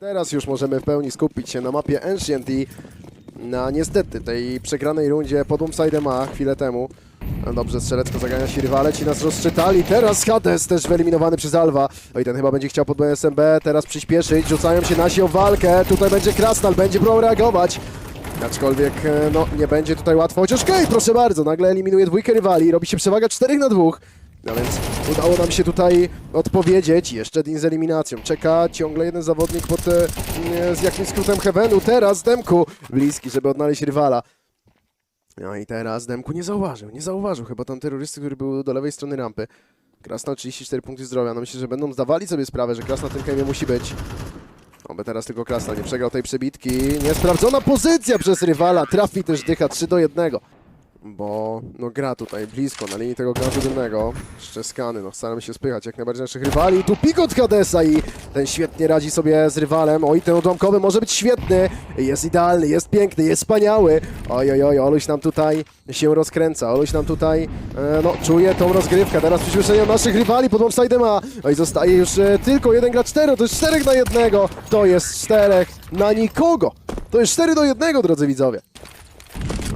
Teraz już możemy w pełni skupić się na mapie Ancient i na niestety tej przegranej rundzie pod Bombsidem A chwilę temu. No Dobrze, strzelecko zagania się rywale, ci nas rozczytali. Teraz Hades też wyeliminowany przez Alwa. No i ten chyba będzie chciał pod BSMB teraz przyspieszyć. Rzucają się nasi o walkę. Tutaj będzie Krasnal, będzie próbował reagować. Aczkolwiek, e, no, nie będzie tutaj łatwo. Chociaż Kej, proszę bardzo, nagle eliminuje dwójkę rywali. Robi się przewaga 4 na 2. No więc udało nam się tutaj odpowiedzieć. Jeszcze Dean z eliminacją. Czeka ciągle jeden zawodnik pod e, e, z jakimś skrótem Heavenu. Teraz Demku bliski, żeby odnaleźć rywala. No i teraz Demku nie zauważył, nie zauważył chyba tam terrorysty, który był do lewej strony rampy. Krasnal 34 punkty zdrowia. No myślę, że będą zdawali sobie sprawę, że Krasnal tym kajmie musi być. Oby teraz tylko Krasnal nie przegrał tej przebitki. Niesprawdzona pozycja przez rywala. Trafi też dycha 3 do 1. Bo no gra tutaj blisko na linii tego granatu dymnego. Szczeskany, no staramy się spychać jak najbardziej naszych rywali. Tu pik od Hadesa i ten świetnie radzi sobie z rywalem. Oj, ten odłamkowy może być świetny. Jest idealny, jest piękny, jest wspaniały. Oj, oj, oj, Oluś nam tutaj się rozkręca. Oluś nam tutaj, e, no, czuje tą rozgrywkę. Teraz przyspieszenie naszych rywali pod bombside'em A. Oj, zostaje już e, tylko jeden gra cztery. To jest czterech na jednego. To jest czterech na nikogo. To jest 4 do 1, drodzy widzowie.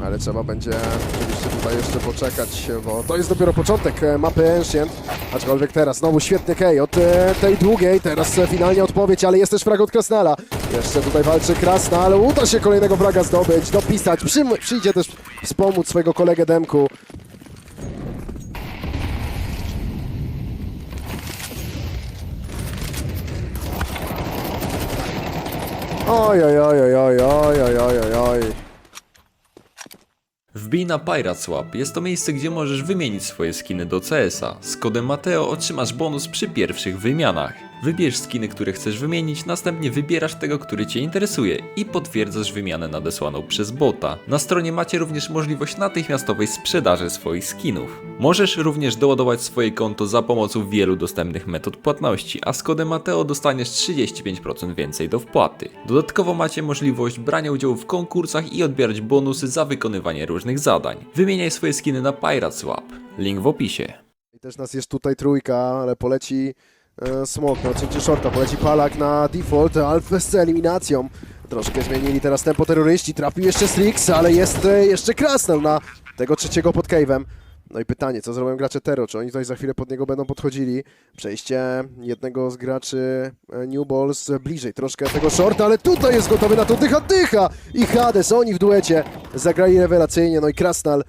Ale trzeba będzie oczywiście tutaj jeszcze poczekać, bo to jest dopiero początek e, mapy Ancient. Aczkolwiek teraz znowu świetny Kej od e, tej długiej, teraz e, finalnie odpowiedź, ale jest też frag od Krasnala. Jeszcze tutaj walczy Krasnal, uda się kolejnego fraga zdobyć, dopisać, Przym, przyjdzie też wspomóc swojego kolegę Demku. Oj, oj, oj, oj, oj, oj, oj, oj, oj. Wbij na Pirate Swap. Jest to miejsce, gdzie możesz wymienić swoje skiny do CS-a. Z kodem Mateo otrzymasz bonus przy pierwszych wymianach. Wybierz skiny, które chcesz wymienić, następnie wybierasz tego, który Cię interesuje i potwierdzasz wymianę nadesłaną przez bota. Na stronie macie również możliwość natychmiastowej sprzedaży swoich skinów. Możesz również doładować swoje konto za pomocą wielu dostępnych metod płatności, a z kodem Mateo dostaniesz 35% więcej do wpłaty. Dodatkowo macie możliwość brania udziału w konkursach i odbierać bonusy za wykonywanie różnych zadań. Wymieniaj swoje skiny na Pirate Swap. Link w opisie. I też nas jest tutaj trójka, ale poleci Smok, na odcięcie shorta, poleci Palak na default, Alfes z eliminacją. Troszkę zmienili teraz tempo terroryści, trafił jeszcze Strix, ale jest e, jeszcze Krasnal na tego trzeciego pod cave'em. No i pytanie, co zrobią gracze Tero? Czy oni tutaj za chwilę pod niego będą podchodzili? Przejście jednego z graczy e, New Balls bliżej troszkę tego shorta, ale tutaj jest gotowy na to dycha dycha! I Hades, oni w duecie zagrali rewelacyjnie, no i Krasnal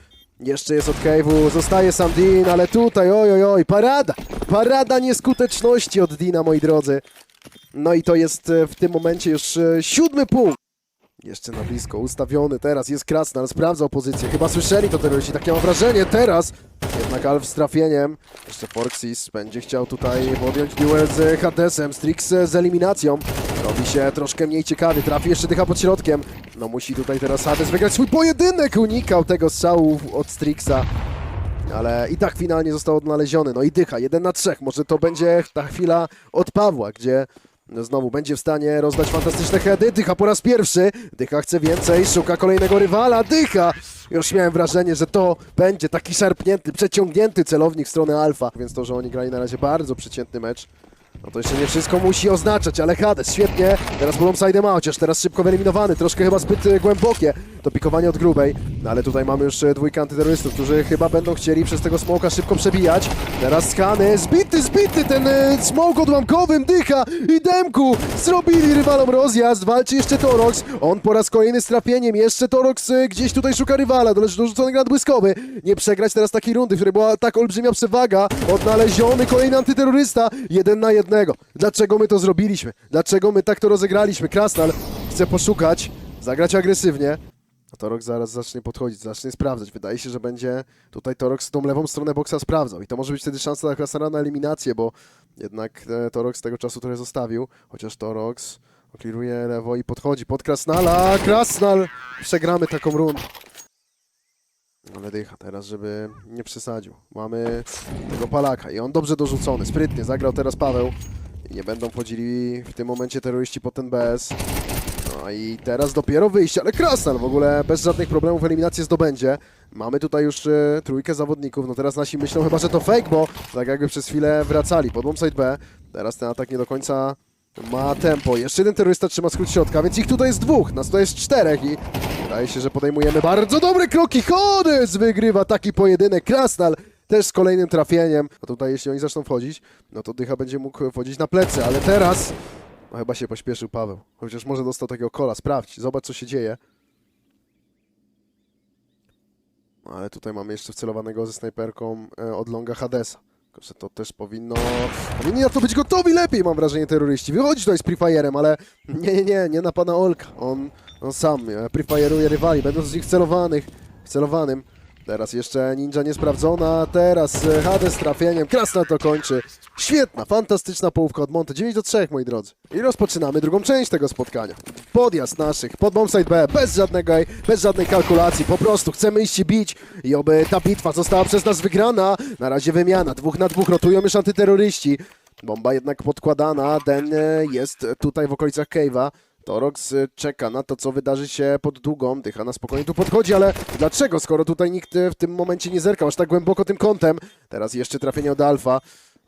jeszcze jest od Cave'u, zostaje sam Dean, ale tutaj, oj, oj, parada! Parada nieskuteczności od Deana, moi drodzy. No i to jest e, w tym momencie już e, siódmy punkt. Jeszcze na blisko, ustawiony teraz, jest Krasnal, sprawdzał pozycję, chyba słyszeli to terroryści, takie mam wrażenie, teraz. Jednak Alf z trafieniem, jeszcze Forxis będzie chciał tutaj podjąć duel z Hadesem, Strix z eliminacją, robi się troszkę mniej ciekawy, trafi jeszcze dycha pod środkiem, no musi tutaj teraz Hades wygrać swój pojedynek, unikał tego strzału od Strixa, ale i tak finalnie został odnaleziony. No i dycha, jeden na trzech. Może to będzie ta chwila od Pawła, gdzie znowu będzie w stanie rozdać fantastyczne heady. Dycha po raz pierwszy. Dycha chce więcej, szuka kolejnego rywala. Dycha! Już miałem wrażenie, że to będzie taki szarpnięty, przeciągnięty celownik w stronę Alfa. Więc to, że oni grali na razie bardzo przeciętny mecz. No to jeszcze nie wszystko musi oznaczać, ale Hades świetnie. Teraz po side ma, chociaż teraz szybko wyeliminowany. Troszkę chyba zbyt e, głębokie to pikowanie od grubej. No ale tutaj mamy już e, dwójkę antyterrorystów, którzy chyba będą chcieli przez tego smoka szybko przebijać. Teraz skany, zbity, zbity ten e, smok odłamkowym, dycha i demku. Zrobili rywalom rozjazd, walczy jeszcze Torox. On po raz kolejny z trafieniem, jeszcze Torox gdzieś tutaj szuka rywala. Doleży dorzucony granat błyskowy. Nie przegrać teraz takiej rundy, w której była tak olbrzymia przewaga. Odnaleziony kolejny antyterrorysta. Jeden na jednego. Dlaczego my to zrobiliśmy? Dlaczego my tak to rozegraliśmy? Krasnal chce poszukać, zagrać agresywnie. A Torok zaraz zacznie podchodzić, zacznie sprawdzać. Wydaje się, że będzie tutaj Torok z tą lewą stronę boksa sprawdzał. I to może być wtedy szansa dla Krasnala na eliminację, bo jednak e, Torok z tego czasu trochę zostawił. Chociaż Torox kliruje lewo i podchodzi pod Krasnala. Krasnal! Przegramy taką rundę. Ale dycha teraz, żeby nie przesadził. Mamy tego Palaka i on dobrze dorzucony, sprytnie. Zagrał teraz Paweł. Nie będą wchodzili w tym momencie terroryści po ten BS. No i teraz dopiero wyjście, ale Krasnal w ogóle bez żadnych problemów eliminację zdobędzie. Mamy tutaj już e, trójkę zawodników, no teraz nasi myślą chyba, że to fake, bo tak jakby przez chwilę wracali pod bombsite B. Teraz ten atak nie do końca ma tempo. Jeszcze jeden terrorysta trzyma skrót środka, więc ich tutaj jest dwóch, nas tutaj jest czterech i wydaje się, że podejmujemy bardzo dobre kroki. Hodes wygrywa taki pojedynek. Krasnal też z kolejnym trafieniem. A tutaj jeśli oni zaczną wchodzić, no to Dycha będzie mógł wchodzić na plecy, ale teraz no chyba się pośpieszył Paweł. Chociaż może dostał takiego kola. Sprawdź, zobacz co się dzieje. No, Ale tutaj mamy jeszcze wcelowanego ze snajperką e, od longa Hadesa. Tylko, to też powinno... Powinni na to być gotowi lepiej, mam wrażenie, terroryści. Wychodzi tutaj z Prefire'em, ale nie, nie, nie, nie na pana Olka. On, on sam e, Prefire'uje rywali, będąc z nich celowanych, celowanym. Teraz jeszcze Ninja niesprawdzona, teraz e, Hades z trafieniem, Krasna to kończy. Świetna, fantastyczna połówka od Monty, 9 do 3 moi drodzy. I rozpoczynamy drugą część tego spotkania. Podjazd naszych pod bombsite B, bez żadnego, bez żadnej kalkulacji, po prostu chcemy iść i bić i oby ta bitwa została przez nas wygrana. Na razie wymiana, dwóch na dwóch, rotują już antyterroryści. Bomba jednak podkładana, Den e, jest tutaj w okolicach Cave'a. Torox y, czeka na to, co wydarzy się pod długą. Dycha na spokojnie tu podchodzi, ale dlaczego, skoro tutaj nikt y, w tym momencie nie zerkał aż tak głęboko tym kątem? Teraz jeszcze trafienie od Alfa,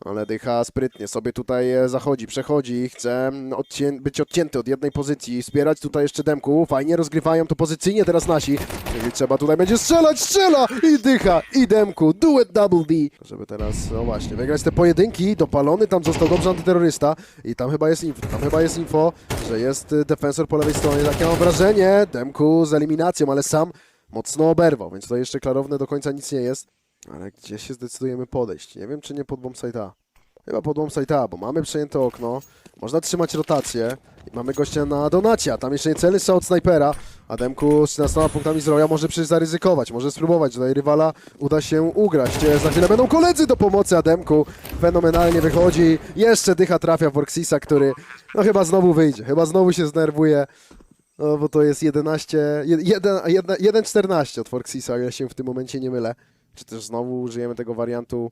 ale Dycha sprytnie sobie tutaj e, zachodzi, przechodzi, chce mm, odcię być odcięty od jednej pozycji, wspierać tutaj jeszcze Demku. Fajnie rozgrywają to pozycyjnie teraz nasi. Czyli trzeba tutaj będzie strzelać, strzela! I Dycha, i Demku, duet double D. Żeby teraz, no właśnie, wygrać te pojedynki, dopalony tam został dobrze antyterrorysta i tam chyba jest info, tam chyba jest info, że jest y, defensor po lewej stronie, takie mam wrażenie, Demku z eliminacją, ale sam mocno oberwał, więc tutaj jeszcze klarowne do końca nic nie jest. Ale gdzie się zdecydujemy podejść? Nie wiem, czy nie pod bombsite A. Chyba pod bombsite A, bo mamy przejęte okno, można trzymać rotację i mamy gościa na donacie, a tam jeszcze nie celny strzał od snajpera. Ademku z 13 punktami zdrowia może przecież zaryzykować, może spróbować, tutaj rywala uda się ugrać. Za chwilę będą koledzy do pomocy Ademku. Fenomenalnie wychodzi, jeszcze dycha trafia w który no chyba znowu wyjdzie, chyba znowu się znerwuje. No bo to jest 11, 1, 1, 1-14 od Forksisa, ile się w tym momencie nie mylę. Czy też znowu użyjemy tego wariantu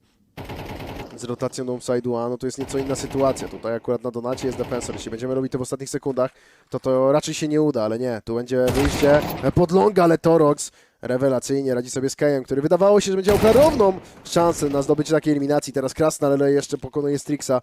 z rotacją do offside'u, a no to jest nieco inna sytuacja. Tutaj akurat na donacie jest defensor. Jeśli będziemy robić to w ostatnich sekundach, to to raczej się nie uda, ale nie. Tu będzie wyjście pod longa, ale Torox rewelacyjnie radzi sobie z Kejem, który wydawało się, że będzie miał klarowną szansę na zdobycie takiej eliminacji. Teraz Krasna, ale jeszcze pokonuje Strixa.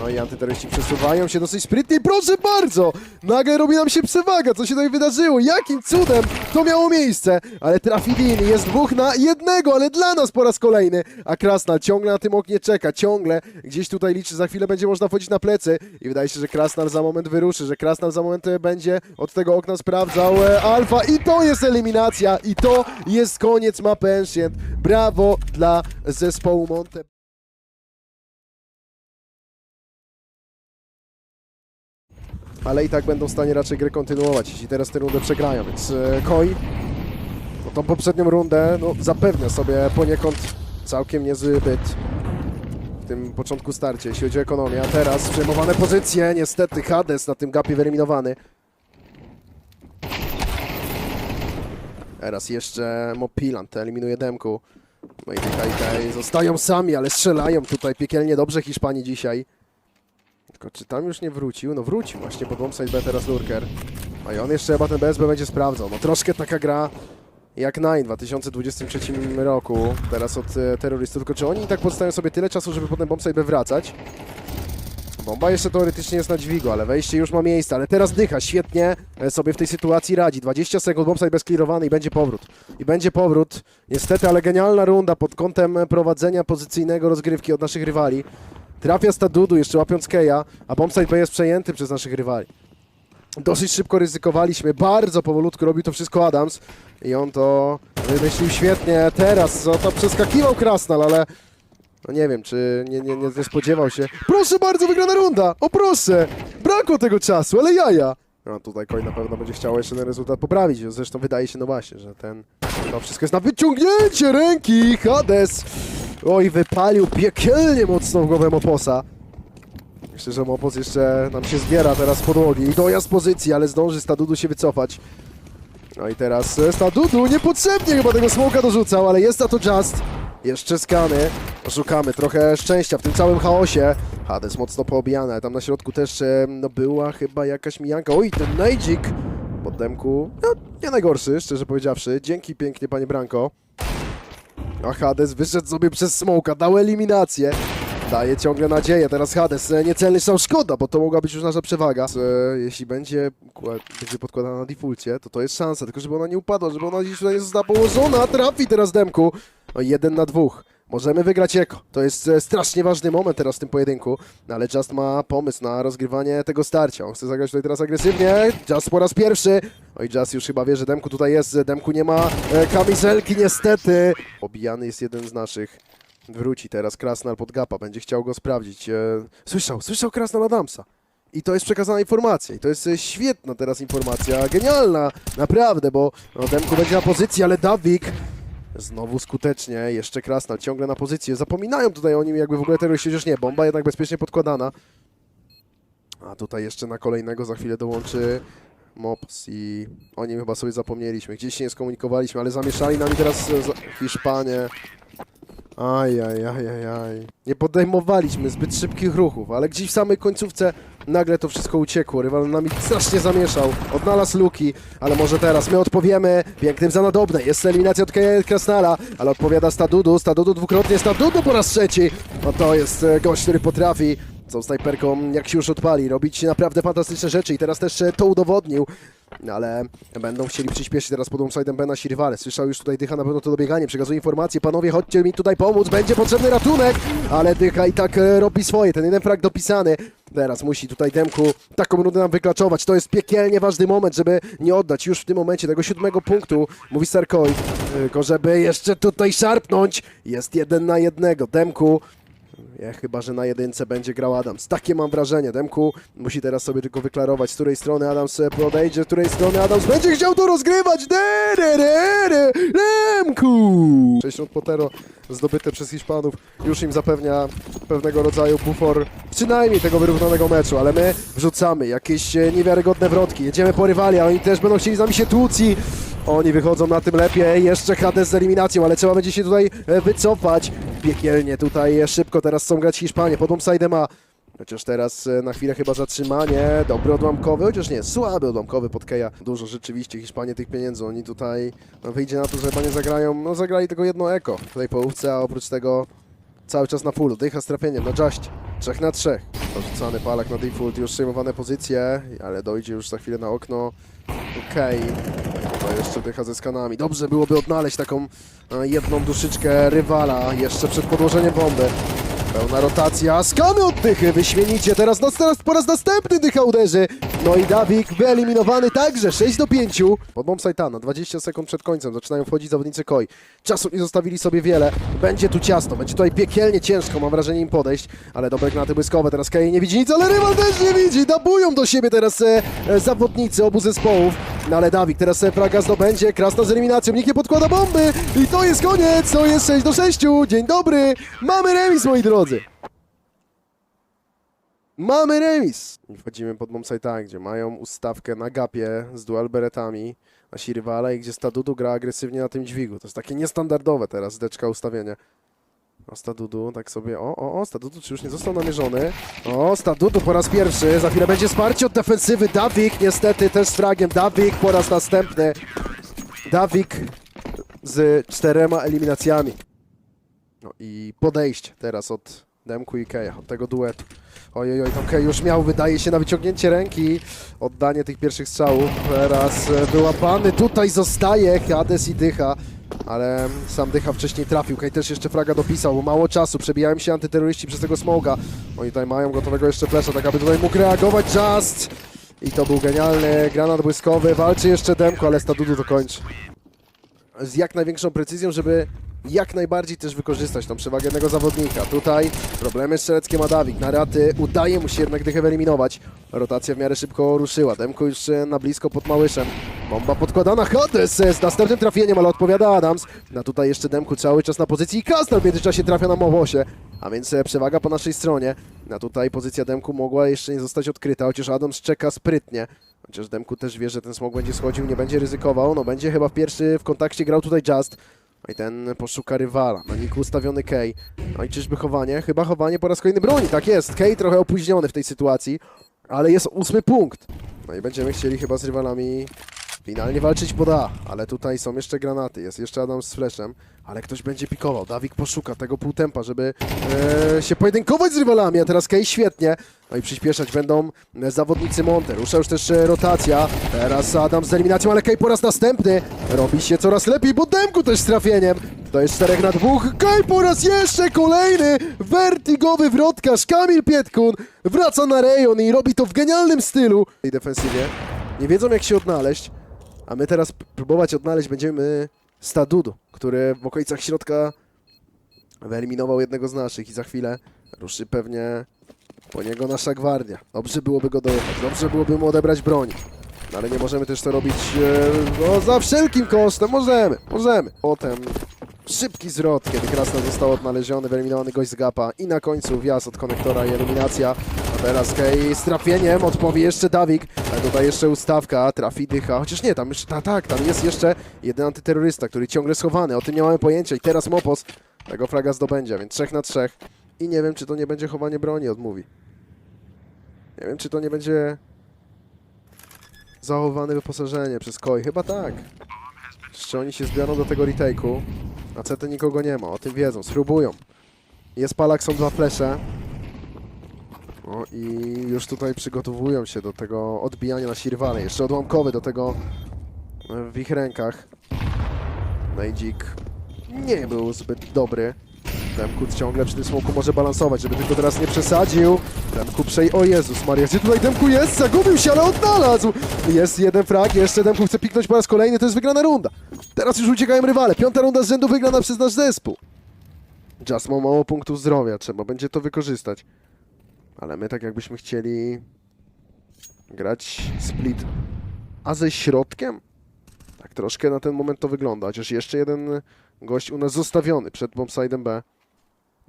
No i antyterroryści przesuwają się dosyć sprytnie. Proszę bardzo! Nagle robi nam się przewaga. Co się tutaj wydarzyło? Jakim cudem to miało miejsce? Ale trafi Din. Jest dwóch na jednego, ale dla nas po raz kolejny. A Krasnal ciągle na tym oknie czeka. Ciągle gdzieś tutaj liczy. Za chwilę będzie można wchodzić na plecy. I wydaje się, że Krasnal za moment wyruszy. Że Krasnal za moment e, będzie od tego okna sprawdzał e, Alfa. I to jest eliminacja. I to jest koniec mapy Ancient. Brawo dla zespołu Monte. Ale i tak będą w stanie raczej grę kontynuować, jeśli teraz tę rundę przegrają, więc e, Koi no tą poprzednią rundę no, zapewnia sobie poniekąd całkiem niezły byt w tym początku starcie, jeśli chodzi o ekonomię, a teraz przejmowane pozycje, niestety Hades na tym gapie wyeliminowany. Teraz jeszcze Mopilant eliminuje Demku. No i tutaj, tutaj zostają sami, ale strzelają tutaj piekielnie dobrze Hiszpanii dzisiaj. Tylko czy tam już nie wrócił? No wrócił właśnie pod bombsite B teraz Lurker. A i on jeszcze chyba ten BSB będzie sprawdzał. No troszkę taka gra jak Nine w 2023 roku, teraz od e, terrorystów. Tylko czy oni i tak pozostają sobie tyle czasu, żeby potem bombsite B wracać? Bomba jeszcze teoretycznie jest na dźwigu, ale wejście już ma miejsce, ale teraz dycha, świetnie e, sobie w tej sytuacji radzi. 20 sekund, bombsite bezklirowany i będzie powrót. I będzie powrót. Niestety, ale genialna runda pod kątem prowadzenia pozycyjnego rozgrywki od naszych rywali. Trafia Stadudu, jeszcze łapiąc Keja, a bombsite B jest przejęty przez naszych rywali. Dosyć szybko ryzykowaliśmy, bardzo powolutku robił to wszystko Adams i on to wymyślił świetnie. Teraz o, to przeskakiwał Krasnal, ale no nie wiem, czy nie, nie, nie, nie spodziewał się. Proszę bardzo, wygrana runda! O proszę! Brakło tego czasu, ale jaja! No tutaj Koi na pewno będzie chciał jeszcze ten rezultat poprawić. Zresztą wydaje się, no właśnie, że ten... To wszystko jest na wyciągnięcie ręki! Hades! Oj, wypalił piekielnie mocno głowę Moposa. Myślę, że Mopos jeszcze nam się zbiera teraz z podłogi. I dojazd pozycji, ale zdąży Stadudu się wycofać. No i teraz e, Stadudu niepotrzebnie chyba tego smoka dorzucał, ale jest za to Just. Jeszcze skany. Szukamy trochę szczęścia w tym całym chaosie. Hades mocno poobijany, ale tam na środku też e, no, była chyba jakaś mijanka. Oj, ten Nejdzik pod demku. No, nie najgorszy, szczerze powiedziawszy. Dzięki pięknie, panie Branko. A Hades wyszedł sobie przez smoka, dał eliminację. daje ciągle nadzieję. Teraz Hades, e, niecelny strzał, szkoda, bo to mogła być już nasza przewaga. E, jeśli będzie, będzie podkładana na defaulcie, to to jest szansa, tylko żeby ona nie upadła, żeby ona gdzieś tutaj nie została położona. Trafi teraz Demku. No, jeden na dwóch. Możemy wygrać Eko. To jest e, strasznie ważny moment teraz w tym pojedynku, no, ale Just ma pomysł na rozgrywanie tego starcia. On chce zagrać tutaj teraz agresywnie. Just po raz pierwszy. Oj, Just już chyba wie, że Demku tutaj jest. Demku nie ma e, kamizelki niestety. Obijany jest jeden z naszych. Wróci teraz Krasnal pod gapa, będzie chciał go sprawdzić. E, słyszał, słyszał Krasnal Adamsa. I to jest przekazana informacja. I to jest świetna teraz informacja, genialna, naprawdę, bo no, Demku będzie na pozycji, ale Dawik znowu skutecznie, jeszcze Krasnal ciągle na pozycji. Zapominają tutaj o nim, jakby w ogóle terroryści, chociaż nie, bomba jednak bezpiecznie podkładana. A tutaj jeszcze na kolejnego za chwilę dołączy Mops i o nim chyba sobie zapomnieliśmy. Gdzieś się nie skomunikowaliśmy, ale zamieszali nami teraz e, Hiszpanie. Aj, aj, aj, aj, aj. Nie podejmowaliśmy zbyt szybkich ruchów, ale gdzieś w samej końcówce nagle to wszystko uciekło. Rywal nami strasznie zamieszał, odnalazł luki, ale może teraz my odpowiemy pięknym za nadobne. Jest eliminacja od Krasnala, ale odpowiada Stadudu. Stadudu dwukrotnie, Stadudu po raz trzeci. No to jest e, gość, który potrafi tą snajperką, jak się już odpali, robić naprawdę fantastyczne rzeczy i teraz też e, to udowodnił. No, Ale będą chcieli przyspieszyć teraz pod side'em Bena ci rywale. Słyszał już tutaj Dycha na pewno to dobieganie. Przekazuje informacje, panowie, chodźcie mi tutaj pomóc, będzie potrzebny ratunek, ale Dycha i tak e, robi swoje. Ten jeden frag dopisany. Teraz musi tutaj Demku taką rundę nam wyklaczować. To jest piekielnie ważny moment, żeby nie oddać już w tym momencie tego siódmego punktu, mówi Sarkoi. Tylko żeby jeszcze tutaj szarpnąć. Jest jeden na jednego. Demku chyba, że na jedynce będzie grał Adams. Takie mam wrażenie. Demku musi teraz sobie tylko wyklarować, z której strony Adams e, podejdzie, z której strony Adams będzie chciał to rozgrywać. De, de, de, de, Demku! 60 Potero zdobyte przez Hiszpanów już im zapewnia pewnego rodzaju bufor, przynajmniej tego wyrównanego meczu, ale my wrzucamy jakieś e, niewiarygodne wrotki. Jedziemy po rywali, a oni też będą chcieli z nami się tłuc i oni wychodzą na tym lepiej. Jeszcze Hades z eliminacją, ale trzeba będzie się tutaj e, wycofać. Piekielnie tutaj e, szybko teraz chcą grać Hiszpanie. Pod bombside ma Chociaż teraz e, na chwilę chyba zatrzymanie, dobry odłamkowy, chociaż nie, słaby odłamkowy pod Keja. Dużo rzeczywiście, Hiszpanie tych pieniędzy, oni tutaj, no wyjdzie na to, że chyba nie zagrają, no zagrali tylko jedno eko w tej połówce, a oprócz tego cały czas na fullu, dycha z trafieniem na Just, trzech na trzech. Porzucany palak na default, już przejmowane pozycje, ale dojdzie już za chwilę na okno. Okej, to jeszcze dycha ze skanami. Dobrze byłoby odnaleźć taką e, jedną duszyczkę rywala jeszcze przed podłożeniem bomby. Pełna rotacja, skamy od dychy, wyśmienicie, teraz, teraz po raz następny dycha uderzy. No i Dawik wyeliminowany także, 6 do 5. Pod bomb Saitana, 20 sekund przed końcem, zaczynają wchodzić zawodnicy Koi. Czasu nie zostawili sobie wiele, będzie tu ciasno, będzie tutaj piekielnie ciężko, mam wrażenie im podejść, ale dobre gnaty błyskowe, teraz Kei nie widzi nic, ale rywal też nie widzi, dabują do siebie teraz e, e, zawodnicy obu zespołów. No ale Dawik teraz e, fraga zdobędzie, Krasna z eliminacją, nikt nie podkłada bomby. I to jest koniec, to jest 6 do 6, dzień dobry, mamy remis moi drodzy. Mamy remis! I Wchodzimy pod bombsite'a, gdzie mają ustawkę na gapie z dual beretami nasi rywale i gdzie Stadudu gra agresywnie na tym dźwigu. To jest takie niestandardowe teraz, deczka ustawienie. O, Stadudu, tak sobie, o, o, o, Stadudu, czy już nie został namierzony? O, Stadudu po raz pierwszy, za chwilę będzie wsparcie od defensywy, Dawik niestety też z fragiem, Dawik po raz następny. Dawik z czterema eliminacjami. No i podejście teraz od Demku i Keja, od tego duetu. Ojej, oj, tam Kej już miał, wydaje się, na wyciągnięcie ręki, oddanie tych pierwszych strzałów. Teraz e, wyłapany, tutaj zostaje Hades i Dycha, ale sam Dycha wcześniej trafił. Kej też jeszcze fraga dopisał, bo mało czasu, przebijają się antyterroryści przez tego smoga. Oni tutaj mają gotowego jeszcze flesza, tak aby tutaj mógł reagować Just. I to był genialny granat błyskowy, walczy jeszcze Demko, ale Stadudu to kończy z jak największą precyzją, żeby jak najbardziej też wykorzystać tą przewagę jednego zawodnika. Tutaj problemy z Strzeleckiem Adawik. Na raty udaje mu się jednak dychę wyeliminować. Rotacja w miarę szybko ruszyła. Demko już e, na blisko pod Małyszem. Bomba podkładana. Hades e, z następnym trafieniem, ale odpowiada Adams. A tutaj jeszcze Demku cały czas na pozycji Kastel w międzyczasie trafia na Mowosie. A więc e, przewaga po naszej stronie. A tutaj pozycja Demku mogła jeszcze nie zostać odkryta, chociaż Adams czeka sprytnie. Chociaż Demku też wie, że ten smog będzie schodził, nie będzie ryzykował. No będzie chyba w pierwszy w kontakcie grał tutaj Just. No i ten poszuka rywala. Na niku ustawiony Kej. No i czyżby chowanie? Chyba chowanie po raz kolejny broni. Tak jest. Kej trochę opóźniony w tej sytuacji, ale jest ósmy punkt. No i będziemy chcieli chyba z rywalami Finalnie walczyć poda, ale tutaj są jeszcze granaty, jest jeszcze Adam z flashem, ale ktoś będzie pikował. Dawik poszuka tego półtempa, żeby e, się pojedynkować z rywalami, a teraz Kej świetnie. No i przyspieszać będą e, zawodnicy Monte. Rusza już też e, rotacja. Teraz Adam z eliminacją, ale Kej po raz następny robi się coraz lepiej, bo Demku też z trafieniem. To jest 4 na 2. Kej po raz jeszcze kolejny vertigowy wrotkarz. Kamil Pietkun wraca na rejon i robi to w genialnym stylu. I defensywie nie wiedzą jak się odnaleźć. A my teraz próbować odnaleźć będziemy Stadudu, który w okolicach środka wyeliminował jednego z naszych i za chwilę ruszy pewnie po niego nasza gwardia. Dobrze byłoby go dojechać, dobrze byłoby mu odebrać broń. No ale nie możemy też to robić e, no, za wszelkim kosztem. Możemy, możemy. Potem szybki zwrot, kiedy Krasnal został odnaleziony, wyeliminowany gość z gapa. I na końcu wjazd od konektora i eliminacja. A teraz Kej z trafieniem odpowie jeszcze Dawik, ale tutaj jeszcze ustawka, trafi dycha, chociaż nie, tam jeszcze, ta, tak, tam jest jeszcze jeden antyterrorysta, który ciągle schowany, o tym nie mamy pojęcia. I teraz Mopos tego fraga zdobędzie, więc 3 na 3 i nie wiem, czy to nie będzie chowanie broni, odmówi. Nie wiem, czy to nie będzie zachowane wyposażenie przez Koi, chyba tak. Jeszcze oni się zbiorą do tego retake'u, a CT nikogo nie ma, o tym wiedzą, spróbują. Jest palak, są dwa flesze. O i już tutaj przygotowują się do tego odbijania na Sirwale. Jeszcze odłamkowy do tego e, w ich rękach. Nejdzik nie był zbyt dobry. Demkut ciągle przy tym smoku może balansować, żeby tylko teraz nie przesadził. Demku przej... O Jezus Maria, gdzie tutaj Demku jest? Zagubił się, ale odnalazł! Jest jeden frag, jeszcze Demku chce piknąć po raz kolejny, to jest wygrana runda. Teraz już uciekają rywale. Piąta runda z rzędu wygrana przez nasz zespół. Just ma mało punktów zdrowia, trzeba będzie to wykorzystać. Ale my tak jakbyśmy chcieli grać split, a ze środkiem? Tak troszkę na ten moment to wygląda, chociaż jeszcze jeden gość u nas zostawiony przed bombsidem B.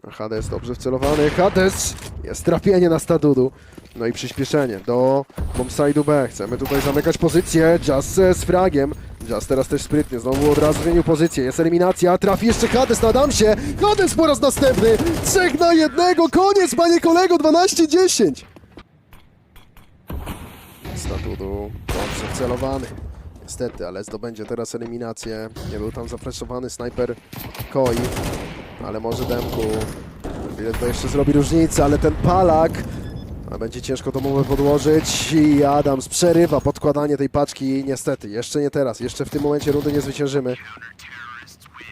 Hades dobrze wcelowany, Hades! Jest trafienie na Stadudu. No i przyspieszenie do bombside'u B. Chcemy tutaj zamykać pozycję, Just e, z fragiem. Just teraz też sprytnie, znowu od razu zmienił pozycję. Jest eliminacja, trafi jeszcze Hades na Damsie. Hades po raz następny! Trzech na jednego, koniec panie kolego, 12-10! Statudu dobrze wcelowany. Niestety, ale zdobędzie teraz eliminację. Nie był tam zafreszowany snajper Koi, ale może Demku. Chwilę to jeszcze zrobi różnicę, ale ten palak będzie ciężko to mu podłożyć i Adams przerywa podkładanie tej paczki. Niestety, jeszcze nie teraz, jeszcze w tym momencie rundy nie zwyciężymy.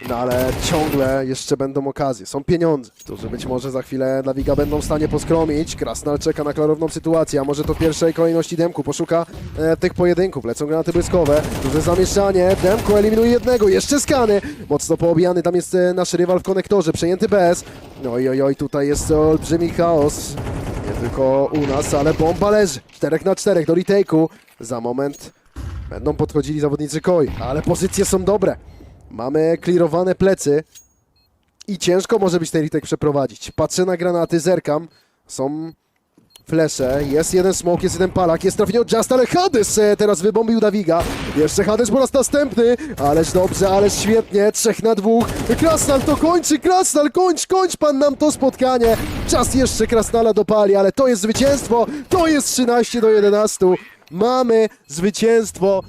No ale ciągle jeszcze będą okazje, są pieniądze, którzy być może za chwilę dla Wiga będą w stanie poskromić. Krasnal czeka na klarowną sytuację, a może to pierwszej kolejności Demku poszuka e, tych pojedynków. Lecą granaty błyskowe, duże zamieszanie, Demku eliminuje jednego, jeszcze skany, mocno poobijany, tam jest e, nasz rywal w konektorze, przejęty bez. No i oj, oj, tutaj jest olbrzymi chaos. Nie tylko u nas, ale bomba leży. 4 na 4 do retake'u. Za moment będą podchodzili zawodnicy Koi, ale pozycje są dobre. Mamy clearowane plecy i ciężko może być ten retake przeprowadzić. Patrzę na granaty, zerkam. Są flesze, jest jeden smoke, jest jeden palak, jest trafienie od Just, ale Hades e, teraz wybombił Dawiga. Jeszcze Hades po raz następny, ależ dobrze, ależ świetnie, trzech na dwóch. Krasnal to kończy, Krasnal, kończ, kończ pan nam to spotkanie. Czas jeszcze Krasnala dopali, ale to jest zwycięstwo, to jest 13 do 11. Mamy zwycięstwo.